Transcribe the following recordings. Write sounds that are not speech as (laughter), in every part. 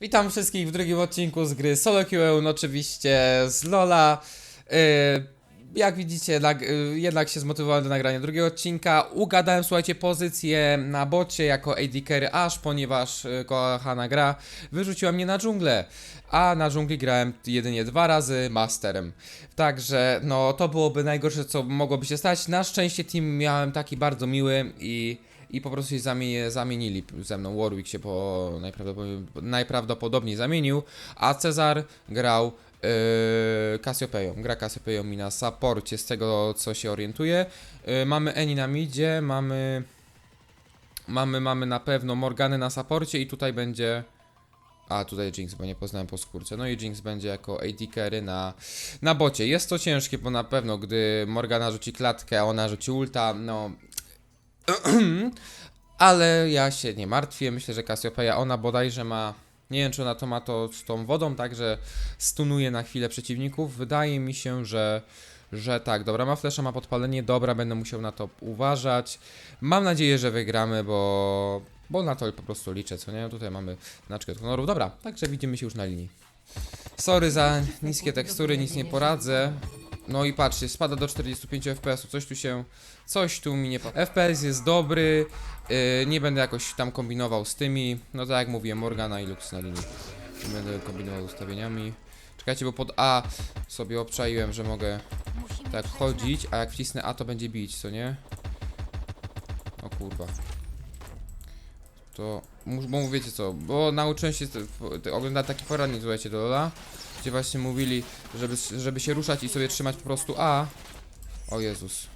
Witam wszystkich w drugim odcinku z gry Solo QE, no oczywiście z Lola. Yy, jak widzicie, yy, jednak się zmotywowałem do nagrania drugiego odcinka. Ugadałem, słuchajcie, pozycję na bocie jako AD Carry aż, ponieważ yy, kochana gra wyrzuciła mnie na dżunglę. A na dżungli grałem jedynie dwa razy masterem. Także, no, to byłoby najgorsze, co mogłoby się stać. Na szczęście team miałem taki bardzo miły i i po prostu się zamie zamienili ze mną. Warwick się po najprawdopodobniej, najprawdopodobniej zamienił, a Cezar grał yy, Cassiopeją. Gra Cassiopeją mi na supporcie z tego co się orientuje. Yy, mamy Eni na midzie, mamy mamy mamy na pewno Morgany na supporcie i tutaj będzie a tutaj Jinx, bo nie poznałem po skórce. No i Jinx będzie jako AD carry na, na bocie. Jest to ciężkie, bo na pewno gdy Morgana rzuci klatkę, a ona rzuci ulta, no (clears throat) ale ja się nie martwię. Myślę, że Cassiopeia, ona bodajże ma. Nie wiem, czy ona to ma to z tą wodą, także stunuje na chwilę przeciwników. Wydaje mi się, że, że tak. Dobra, ma flesza, ma podpalenie. Dobra, będę musiał na to uważać. Mam nadzieję, że wygramy, bo, bo na to po prostu liczę, co nie? Tutaj mamy znaczkę od honoru. Dobra, także widzimy się już na linii. Sorry za niskie tekstury, nic nie poradzę. No i patrzcie, spada do 45 fps, coś tu się, coś tu mi nie... po- FPS jest dobry, yy, nie będę jakoś tam kombinował z tymi, no tak jak mówiłem, Morgana i Lux na linii. Nie będę kombinował z ustawieniami. Czekajcie, bo pod A sobie obczaiłem, że mogę tak chodzić, a jak wcisnę A to będzie bić, co nie? O kurwa. To, bo wiecie co, bo nauczyłem się oglądać taki poradnik, słuchajcie, do Lola, gdzie właśnie mówili, żeby, żeby się ruszać i sobie trzymać po prostu A. O Jezus.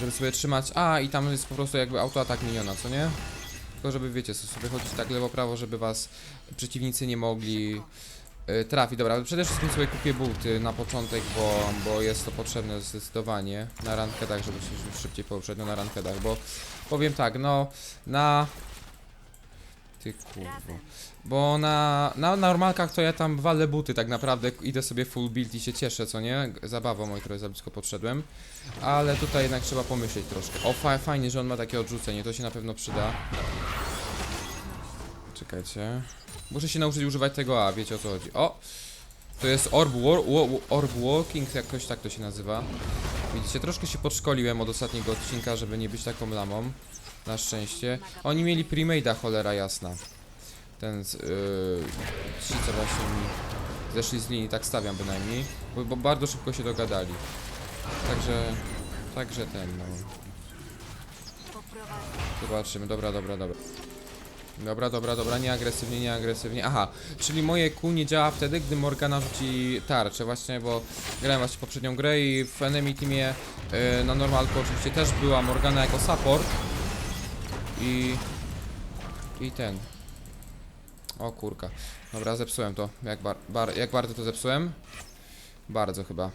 Żeby sobie trzymać A i tam jest po prostu jakby autoatak miniona, co nie? Tylko żeby wiecie, sobie chodzić tak lewo-prawo, żeby was przeciwnicy nie mogli y, trafić. Dobra, przede wszystkim sobie kupię buty na początek, bo, bo jest to potrzebne zdecydowanie na rankedach, żeby się szybciej poprzednio na rankedach, bo powiem tak, no na ty kurwo. Bo na, na normalkach to ja tam walę buty tak naprawdę, idę sobie full build i się cieszę, co nie? Zabawą, moi trochę za blisko podszedłem. Ale tutaj jednak trzeba pomyśleć troszkę. O, fa fajnie, że on ma takie odrzucenie, to się na pewno przyda. Czekajcie. Muszę się nauczyć używać tego A, wiecie o co chodzi. O! To jest Orb, war, wa- orb Walking, jakoś tak to się nazywa. Widzicie, troszkę się podszkoliłem od ostatniego odcinka, żeby nie być taką lamą. Na szczęście. Oni mieli premade'a, cholera jasna. Ten, yy, ci co właśnie mi zeszli z linii, tak stawiam bynajmniej. Bo, bo bardzo szybko się dogadali. Także, także ten, no. Zobaczymy, dobra, dobra, dobra. Dobra, dobra, dobra, nie agresywnie, nie agresywnie. Aha, czyli moje kół nie działa wtedy, gdy Morgana rzuci tarczę, właśnie, bo grałem właśnie poprzednią grę i w enemy teamie yy, na normalku oczywiście też była Morgana jako support. I... I ten. O kurka. Dobra, zepsułem to. Jak, bar, bar, jak bardzo to zepsułem? Bardzo chyba.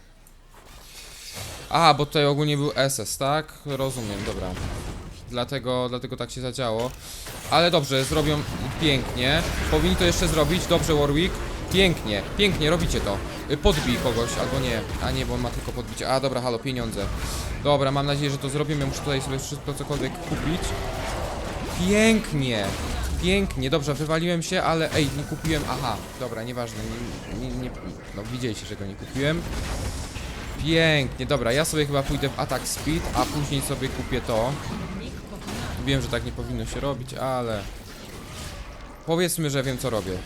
Aha, bo tutaj ogólnie był SS, tak? Rozumiem, dobra. Dlatego, dlatego tak się zadziało. Ale dobrze, zrobią pięknie. Powinni to jeszcze zrobić. Dobrze, Warwick. Pięknie, pięknie, robicie to. Podbij kogoś, albo nie. A nie, bo on ma tylko podbicie. A dobra, halo, pieniądze. Dobra, mam nadzieję, że to zrobimy. Muszę tutaj sobie wszystko cokolwiek kupić. Pięknie! Pięknie, dobrze, wywaliłem się, ale ej, nie kupiłem. Aha, dobra, nieważne. Nie, nie, nie, no, widzieliście, że go nie kupiłem. Pięknie, dobra, ja sobie chyba pójdę w atak speed, a później sobie kupię to. Wiem, że tak nie powinno się robić, ale. Powiedzmy, że wiem co robię.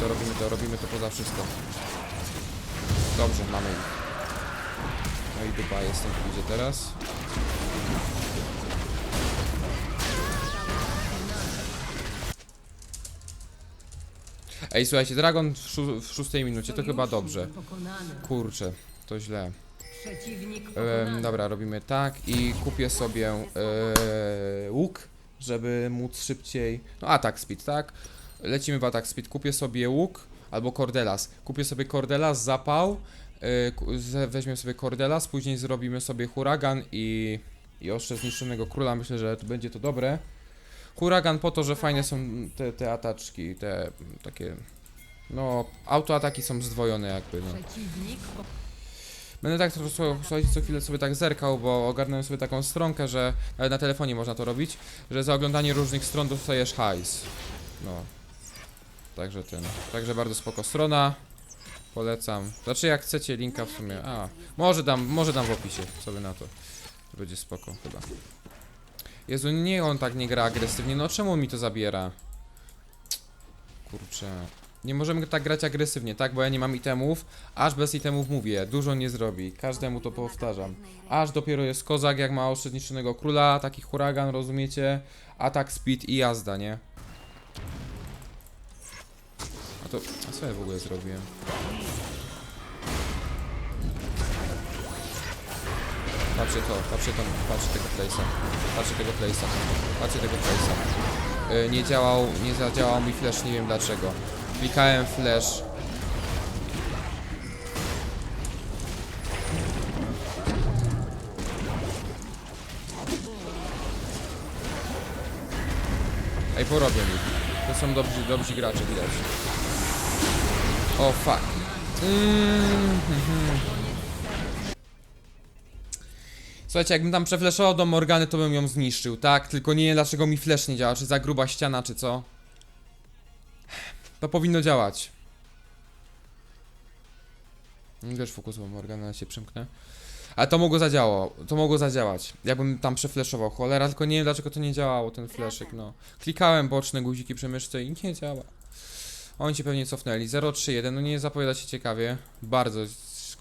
To robimy to, robimy to poza wszystko. Dobrze, mamy ich. No i dupa jestem tu idzie teraz. Ej, słuchajcie, Dragon w, szó w szóstej minucie, to chyba dobrze. Kurczę, to źle. Dobra, robimy tak i kupię sobie e, łuk, żeby móc szybciej. No, atak speed, tak? Lecimy w atak speed. Kupię sobie łuk albo kordelas. Kupię sobie kordelas, zapał. Ze- weźmiemy sobie kordelas, później zrobimy sobie huragan i, i ostrze zniszczonego króla. Myślę, że to będzie to dobre. Huragan po to, że fajne są te, te ataczki, te takie. No, autoataki są zdwojone jakby. No. Będę tak słuchajcie, co chwilę sobie tak zerkał, bo ogarnąłem sobie taką stronkę, że nawet na telefonie można to robić, że za oglądanie różnych stron dostajesz hajs. No. Także ten. Także bardzo spoko strona. Polecam. Znaczy jak chcecie linka w sumie. A, może dam, może dam w opisie sobie na. To będzie spoko chyba. Jezu, nie on tak nie gra agresywnie. No czemu mi to zabiera? Kurczę. Nie możemy tak grać agresywnie, tak? Bo ja nie mam itemów. Aż bez itemów mówię, dużo nie zrobi. Każdemu to powtarzam. Aż dopiero jest kozak, jak ma oszczędniczonego króla, taki huragan, rozumiecie? Atak, speed i jazda, nie? A to... A co ja w ogóle zrobiłem? Patrzcie to, patrzcie to, patrzcie tego place'a. Patrzcie tego place'a. Patrzcie tego place'a. Yy, nie działał, nie zadziałał mi flash, nie wiem dlaczego. Klikałem flash. Ej, porobię mi. To są dobrzy, dobrzy gracze, widać. O, fuck. Mm, mhm. Słuchajcie, jakbym tam przefleszował do Morgany, to bym ją zniszczył, tak? Tylko nie wiem, dlaczego mi flash nie działa, czy za gruba ściana, czy co? To powinno działać. Wiesz, fokusował Morgana, się przymknę. Ale to mogło zadziałało, to mogło zadziałać. Jakbym tam przefleszował, cholera, tylko nie wiem dlaczego to nie działało, ten fleszyk, no. Klikałem boczne guziki przy myszce i nie działa. Oni cię pewnie cofnęli. 0-3-1, no nie zapowiada się ciekawie. Bardzo,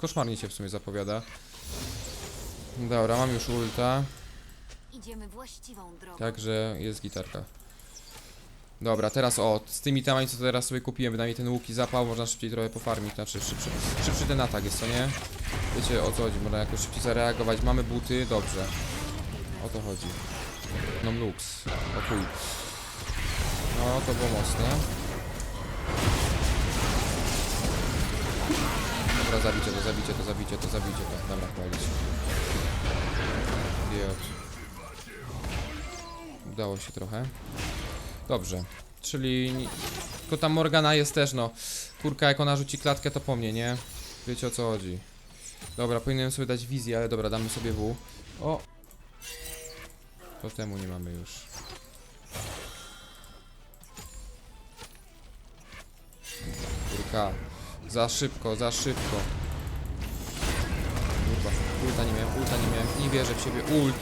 koszmarnie się w sumie zapowiada. Dobra, mam już ulta, Idziemy właściwą drogą. także jest gitarka. Dobra, teraz o, z tymi temami co teraz sobie kupiłem, bynajmniej ten łuk i zapał, można szybciej trochę pofarmić, znaczy szybszy, szybszy ten atak jest, co nie? Wiecie o co chodzi, można jakoś szybciej zareagować, mamy buty, dobrze. O to chodzi. No lux, o chuj. No, to było mocne. Dobra, zabicie to, zabicie to, zabicie to, zabicie to. Dobra, chwalić. Idiot. Udało się trochę. Dobrze. Czyli... Tylko ta Morgana jest też, no. Kurka, jak ona rzuci klatkę, to po mnie, nie? Wiecie o co chodzi. Dobra, powinienem sobie dać wizję, ale dobra, damy sobie W. O! To temu nie mamy już. Kurka. Za szybko, za szybko. Kurwa, ulta nie miałem, ulta nie miałem, nie wierzę w siebie, ult.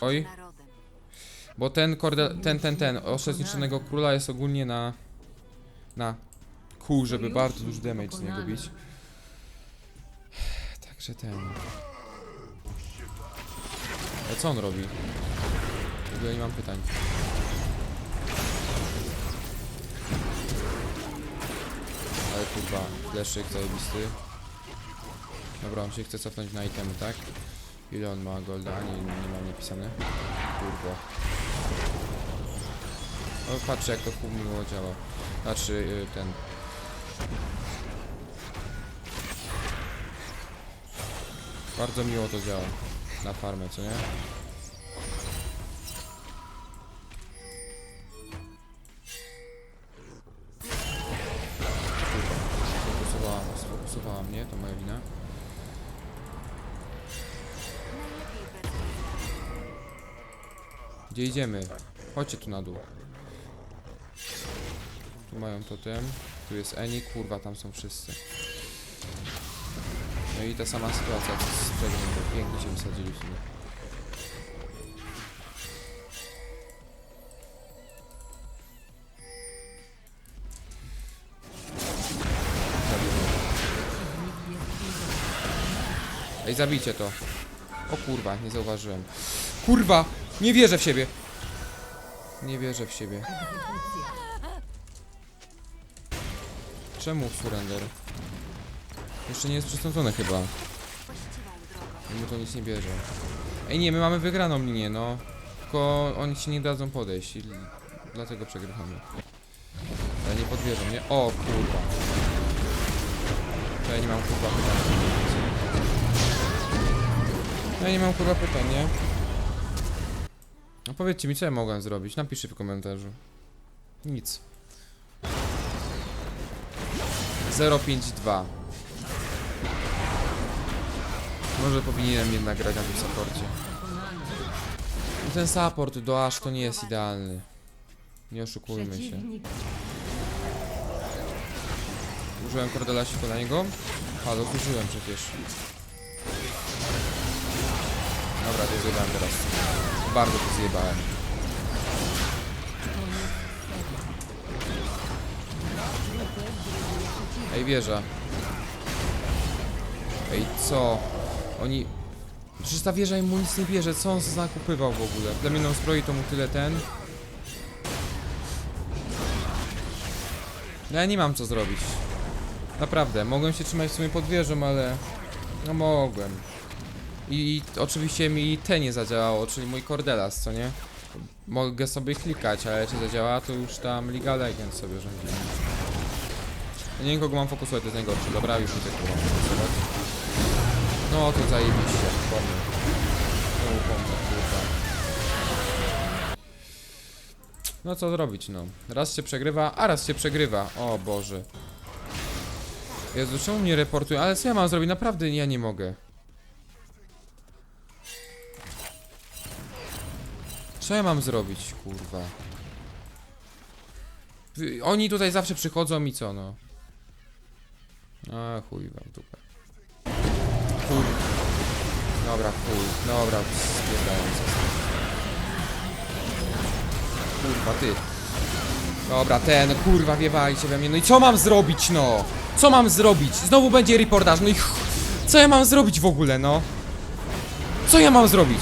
Oj, bo ten ten, ten, ten, oszczędz zniszczonego króla jest ogólnie na, na kół, żeby bardzo duży damage z niego bić. Także ten. A co on robi? Ogóle nie mam pytań. Ale kurwa, fleszyk zajebisty. Dobra, on się chce cofnąć na itemy, tak? Ile on ma golda? Nie, nie mam napisane. Kurwa. O, patrz jak to chuj miło działa. Znaczy, y, ten... Bardzo miło to działa. Na farmę, co nie? Sfokusowała mnie, to moja wina. Gdzie idziemy? Chodźcie tu na dół. Tu mają totem. Tu jest Eni, kurwa, tam są wszyscy. No i ta sama sytuacja co z pięknie się wysadzili w sumie. Ej, zabijcie to. O kurwa, nie zauważyłem. Kurwa! Nie wierzę w siebie! Nie wierzę w siebie. Czemu surrender? Jeszcze nie jest przystąpione chyba. Mu to nic nie bierze. Ej nie, my mamy wygraną linię, no. Tylko oni się nie dadzą podejść i dlatego przegrywamy. Ale nie podwierzą, nie? O kurwa. Ja nie mam kurwa. Ja nie mam kurwa pytań, nie? No powiedzcie mi, co ja mogłem zrobić? Napiszcie w komentarzu. Nic. 052. Może powinienem jednak grać na tym supporcie. Ten support do aż to nie jest idealny. Nie oszukujmy się. Użyłem kordelasiku na niego? Halo, użyłem przecież. Dobra, to zjebałem teraz. Bardzo to zjebałem. Ej, wieża. Ej, co? Oni... Przecież ta wieża mu nic nie bierze, co on zakupywał w ogóle? Plemienną zbroi to mu tyle ten... Ja nie mam co zrobić. Naprawdę, mogłem się trzymać w sumie pod wieżą, ale... No mogłem. I oczywiście mi te nie zadziałało, czyli mój Cordelas, co nie? Mogę sobie klikać, ale czy zadziała, to już tam Liga Legend sobie rządzi. Nie wiem kogo mam fokusować, to jest najgorsze. Dobra, już widzę kogo mam fokusować. No to zajebiście, pomnę. Pomnę, kurwa. No co zrobić, no. Raz się przegrywa, a raz się przegrywa. O Boże. Jezu, czemu mnie reportują? Ale co ja mam zrobić? Naprawdę ja nie mogę. Co ja mam zrobić, kurwa? Oni tutaj zawsze przychodzą i co, no? A chuj wam dupę. Chuj. Dobra, chuj. Dobra, spierdając. Kurwa, ty. Dobra, ten, kurwa, wiewajcie we mnie. No i co mam zrobić, no? Co mam zrobić? Znowu będzie reportaż, no i ch... Co ja mam zrobić w ogóle, no? Co ja mam zrobić?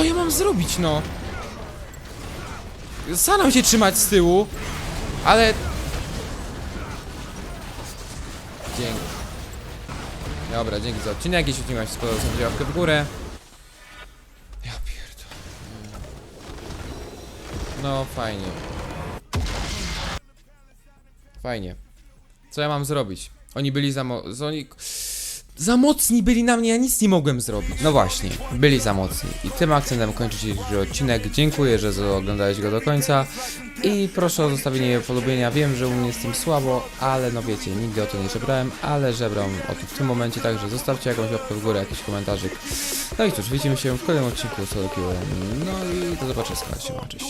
Co ja mam zrobić, no? Staram się trzymać z tyłu, ale... Dzięki. Dobra, dzięki za odcinek. Jeśli odcinek Wam się spodobał, zostawcie łapkę w górę. Ja pierdolę. No, fajnie. Fajnie. Co ja mam zrobić? Oni byli za mo... Oni... Za mocni byli na mnie, ja nic nie mogłem zrobić. No właśnie, byli za mocni. I tym akcentem kończy dzisiejszy odcinek. Dziękuję, że oglądałeś go do końca. I proszę o zostawienie polubienia. Wiem, że u mnie jest tym słabo, ale no wiecie, nigdy o to nie żebrałem, ale żebram o to w tym momencie, także zostawcie jakąś łapkę w górę, jakiś komentarzyk. No i cóż, widzimy się w kolejnym odcinku Solo. No i do zobaczenia, się cześć.